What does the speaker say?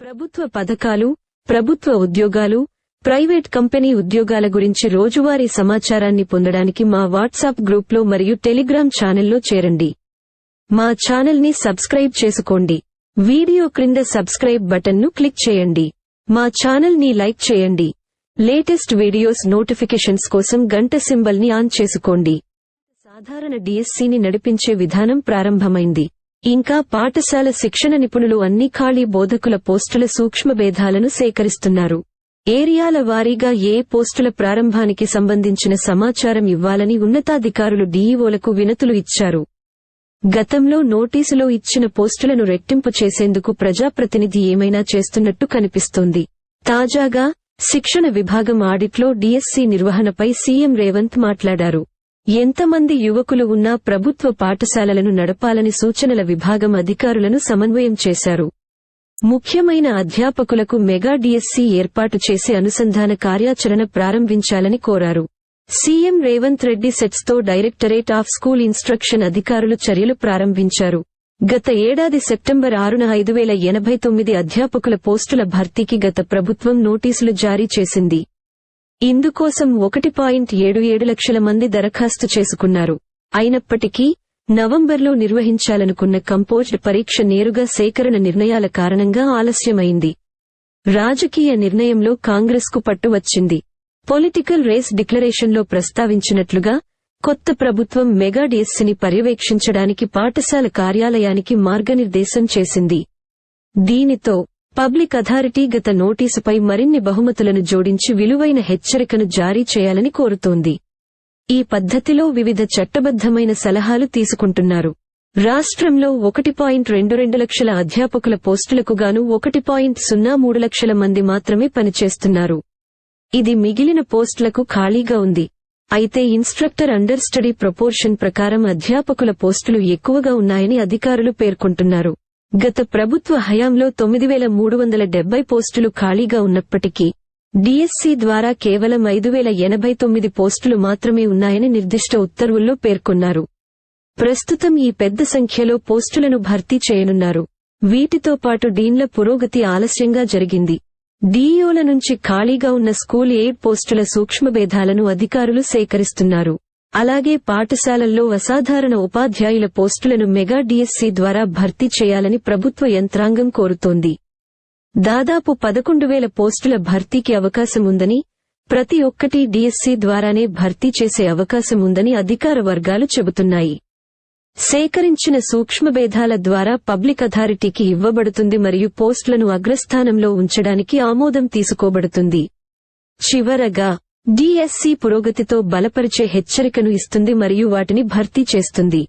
ప్రభుత్వ పథకాలు ప్రభుత్వ ఉద్యోగాలు ప్రైవేట్ కంపెనీ ఉద్యోగాల గురించి రోజువారీ సమాచారాన్ని పొందడానికి మా వాట్సాప్ గ్రూప్లో మరియు టెలిగ్రామ్ ఛానల్లో చేరండి. మా ఛానల్ని సబ్స్క్రైబ్ చేసుకోండి. వీడియో క్రింద సబ్స్క్రైబ్ బటన్ను క్లిక్ చేయండి. మా ఛానల్ని లైక్ చేయండి. లేటెస్ట్ వీడియోస్ నోటిఫికేషన్స్ కోసం గంట సింబల్ని ఆన్ చేసుకోండి. సాధారణ డిఎస్సిని నడిపించే విధానం ప్రారంభమైంది. ఇంకా పాఠశాల శిక్షణ నిపుణులు అన్ని ఖాళీ బోధకుల పోస్టుల సూక్ష్మ భేదాలను సేకరిస్తున్నారు. ఏరియాల వారీగా ఏ పోస్టుల ప్రారంభానికి సంబంధించిన సమాచారం ఇవ్వాలని ఉన్నతాధికారులు డీఈఓలకు వినతులు ఇచ్చారు. గతంలో నోటీసులో ఇచ్చిన పోస్టులను రెట్టింపు చేసేందుకు ప్రజాప్రతినిధి ఏమైనా చేస్తున్నట్టు కనిపిస్తోంది. తాజాగా శిక్షణ విభాగం ఆడిట్లో డిఎస్సి నిర్వహణపై సీఎం రేవంత్ మాట్లాడారు. ఎంతమంది యువకులు ఉన్నా ప్రభుత్వ పాఠశాలలను నడపాలని సూచనల విభాగం అధికారులను సమన్వయం చేశారు. ముఖ్యమైన అధ్యాపకులకు మెగా డిఎస్సీ ఏర్పాటు చేసి అనుసంధాన కార్యాచరణ ప్రారంభించాలని కోరారు. సీఎం రేవంత్ రెడ్డి సెట్స్తో డైరెక్టరేట్ ఆఫ్ స్కూల్ ఇన్స్ట్రక్షన్ అధికారులు చర్యలు ప్రారంభించారు. గత ఏడాది సెప్టెంబర్ ఆరున ఐదు వేల ఎనభై తొమ్మిది అధ్యాపకుల పోస్టుల భర్తీకి గత ప్రభుత్వం నోటీసులు జారీ చేసింది. ఇందుకోసం ఒకటి పాయింట్ ఏడు ఏడు లక్షల మంది దరఖాస్తు చేసుకున్నారు. అయినప్పటికీ నవంబర్లో నిర్వహించాలనుకున్న కంపోజ్డ్ పరీక్ష నేరుగా సేకరణ నిర్ణయాల కారణంగా ఆలస్యమైంది. రాజకీయ నిర్ణయంలో కాంగ్రెస్కు పట్టు వచ్చింది. పొలిటికల్ రేస్ డిక్లరేషన్లో ప్రస్తావించినట్లుగా కొత్త ప్రభుత్వం మెగా డిఎస్సిని పర్యవేక్షించడానికి పాఠశాల కార్యాలయానికి మార్గనిర్దేశం చేసింది. దీనితో పబ్లిక్ అథారిటీ గత నోటీసుపై మరిన్ని బహుమతులను జోడించి విలువైన హెచ్చరికను జారీ చేయాలని కోరుతోంది. ఈ పద్ధతిలో వివిధ చట్టబద్దమైన సలహాలు తీసుకుంటున్నారు. రాష్ట్రంలో ఒకటి పాయింట్ రెండు రెండు లక్షల అధ్యాపకుల పోస్టులకు గాను ఒకటి పాయింట్ సున్నా మూడు లక్షల మంది మాత్రమే పనిచేస్తున్నారు. ఇది మిగిలిన పోస్టులకు ఖాళీగా ఉంది. అయితే ఇన్స్ట్రక్టర్ అండర్ స్టడీ ప్రపోర్షన్ ప్రకారం అధ్యాపకుల పోస్టులు ఎక్కువగా ఉన్నాయని అధికారులు పేర్కొంటున్నారు. గత ప్రభుత్వ హయాంలో తొమ్మిది వేల మూడు వందల డెబ్బై పోస్టులు ఖాళీగా ఉన్నప్పటికీ డిఎస్సి ద్వారా కేవలం ఐదు వేల ఎనభై తొమ్మిది పోస్టులు మాత్రమే ఉన్నాయని నిర్దిష్ట ఉత్తర్వుల్లో పేర్కొన్నారు. ప్రస్తుతం ఈ పెద్ద సంఖ్యలో పోస్టులను భర్తీ చేయనున్నారు. వీటితో పాటు డీన్ల పురోగతి ఆలస్యంగా జరిగింది. డీఈఓల నుంచి ఖాళీగా ఉన్న స్కూల్ ఎయిడ్ పోస్టుల సూక్ష్మభేదాలను అధికారులు సేకరిస్తున్నారు. అలాగే పాఠశాలల్లో అసాధారణ ఉపాధ్యాయుల పోస్టులను మెగా డిఎస్సి ద్వారా భర్తీ చేయాలని ప్రభుత్వ యంత్రాంగం కోరుతోంది. దాదాపు పదకొండు వేల పోస్టుల భర్తీకి అవకాశం ఉందని ప్రతి ఒక్కటి డిఎస్సి ద్వారానే భర్తీ చేసే అవకాశం ఉందని అధికార వర్గాలు చెబుతున్నాయి. సేకరించిన సూక్ష్మభేదాల ద్వారా పబ్లిక్ అథారిటీకి ఇవ్వబడుతుంది మరియు పోస్టులను అగ్రస్థానంలో ఉంచడానికి ఆమోదం తీసుకోబడుతుంది. చివరగా డిఎస్సి పురోగతితో బలపరిచే హెచ్చరికను ఇస్తుంది మరియు వాటిని భర్తీ చేస్తుంది.